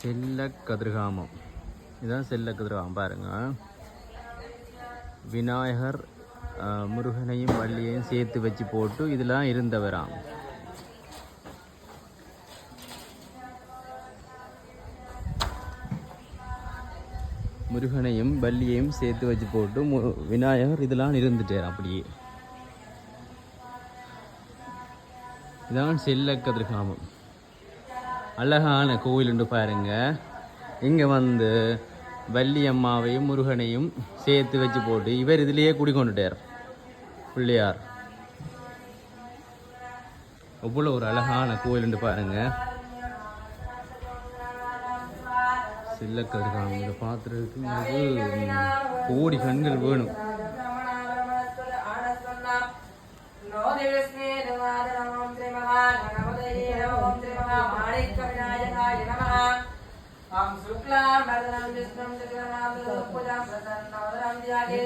செல்ல கதிர்காமம் இதுதான் செல்ல கதிர்காமம் பாருங்க. விநாயகர் முருகனையும் வள்ளியையும் சேர்த்து வச்சு போட்டு இதெல்லாம் இருந்தவராம். முருகனையும் வள்ளியையும் சேர்த்து வச்சு போட்டு மு- விநாயகர் இதெல்லாம் இருந்துட்டார் அப்படியே. இதான் செல்ல கதிர்காமம் அழகான கோவிலுண்டு பாருங்க இங்கே வந்து வள்ளியம்மாவையும் முருகனையும் சேர்த்து வச்சு போட்டு இவர் இதுலேயே குடிக்கொண்டுட்டார் பிள்ளையார் எவ்வளோ ஒரு அழகான கோவிலுண்டு பாருங்க செல்ல கதிர்காமம் இதை பார்த்துறதுக்கு கோடி கண்கள் வேணும் తారికవినాయకాయ నమ. ఓం శుక్లాంబరదనం విష్ణుం చక్రనాథుజాం ప్రసన్నవదనం గజానం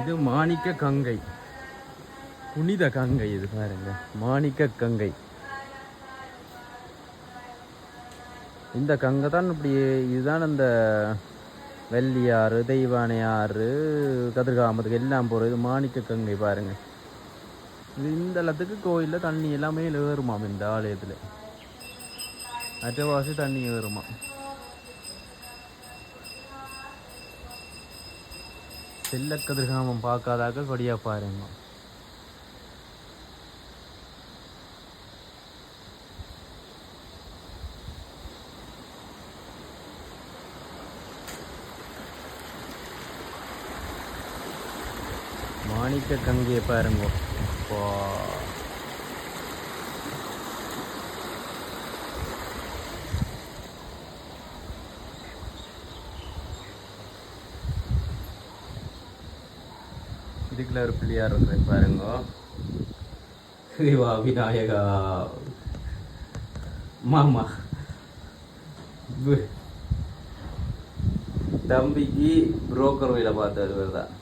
இது மாணிக்க கங்கை. புனித கங்கை இது பாருங்க. மாணிக்க கங்கை. இந்த கங்கை தான் இப்படி இதுதான் அந்த வெள்ளியாறு தெய்வானையாறு கதிர்காமத்துக்கு எல்லாம் போகிறது இது மாணிக்க கங்கை பாருங்க. இது இந்த இடத்துக்கு கோயிலில் தண்ணி எல்லாமே ஏறுமாம் இந்த ஆலயத்தில். அற்றவாசி தண்ணி ஏறுமா. செல்ல கதிர்காமம் பார்க்காதாக்கள் படியா பாருங்க. மாணிக்க கங்கையை பாருங்க. அப்பா. இதுக்குள்ள ஒரு பிள்ளையார் இருக்கிற பாருங்க. சிவா விநாயகா. மாமா. தம்பிக்கு புரோக்கர் வேலை பார்த்து இவர் தான்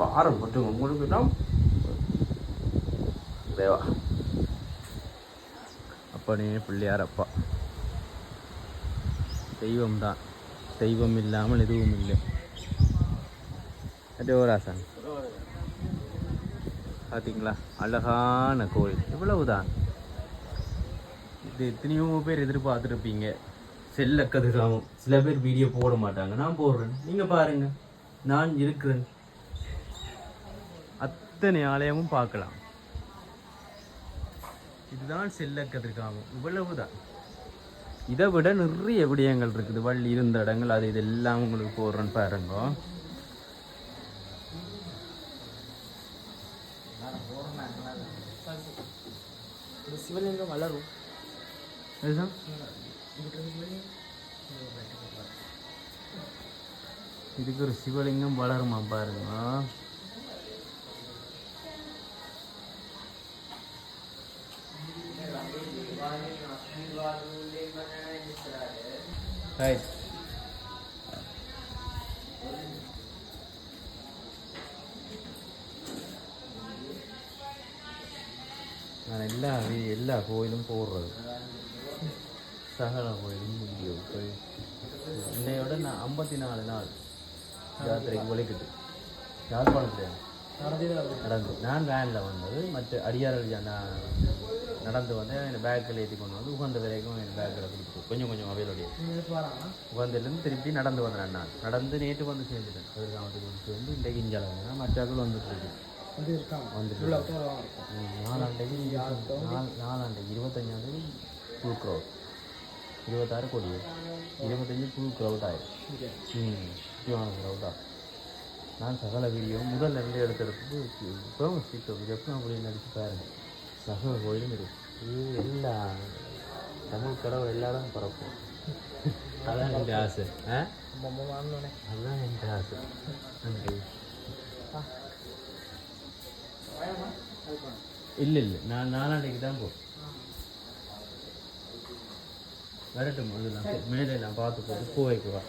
வாரம் மட்டும் உங்களுக்கு தேவா அப்பனே பிள்ளையார் அப்பா. தெய்வம் தான் தெய்வம் இல்லாமல் எதுவும் இல்லை. தேவராசன் பார்த்தீங்களா அழகான கோயில் இவ்வளவுதான். இது எத்தனையோ பேர் எதிர்பார்த்துருப்பீங்க. செல்ல கதிர்காமம். சில பேர் வீடியோ போட மாட்டாங்க. நான் போடுறேன். நீங்க பாருங்க. நான் இருக்கிறேன். அத்தனை ஆலயமும் பார்க்கலாம். இதுதான் செல்ல கதிர்காமம். இவ்வளவுதான். இதை விட நிறைய விடயங்கள் இருக்குது. வள்ளி இருந்த இடங்கள் அது இதெல்லாம் உங்களுக்கு போடுறேன்னு பாருங்க. சிவலிங்கம் வளரும். இதுதான் இதுக்கு ஒரு சிவலிங்கம் வளருமா பாருங்க. Right. எல்லா எல்லா கோயிலும் போடுறது சகல கோயிலும் முடியும் போய் இன்னையோட நான் ஐம்பத்தி நாலு நாள் யாத்திரைக்கு உழைக்குது யாழ்ப்பாணத்தில் நடந்து நான் வேனில் வந்தது மற்ற அடியார்கள் நான் நடந்து வந்து என் பேக்கில் ஏற்றி கொண்டு வந்து உகந்த வரைக்கும் என் பேக்கில் கொடுத்து கொஞ்சம் கொஞ்சம் அவையிலுடைய உகந்திலேருந்து திருப்பி நடந்து வந்தேன் நான் நடந்து நேற்று வந்து சேர்ந்துட்டேன் கதிர்காமத்துக்கு வந்து சேர்ந்து இன்றைக்கு இஞ்சால வந்தேன் மற்றாக்கள் வந்துட்டு இருக்கு வந்து இருக்காங்க வந்துட்டு ம், நாலாண்டேக்கு நாலு நாலாண்டேக்கு இருபத்தஞ்சாந்தேதி ஃபுல் க்ரௌட் இருபத்தாறு கோடி இருபத்தஞ்சு ஃபுல் க்ரௌட் ஆயிடும் ம் முக்கியமான க்ரௌட்டாக நான் சகல வீடியோ முதல்ல இருந்து எடுத்த எடுத்துட்டு ஃபேமஸ் டிக்டாக் எப்போ அப்படின்னு நடிச்சு பாருங்க. சகல கோயிலும் இருக்கு. இது எல்லா தமிழ் கடவுள் எல்லாரும் பரப்பும் அதான் என் ஆசை. ஆ? அதுதான் என் ஆசை. நன்றி. இல்லை இல்லை. நான் நாளாண்டைக்கு தான் போ வரட்டும் அதெல்லாம் மேலே நான் பார்த்து போட்டு பூ வைக்குவா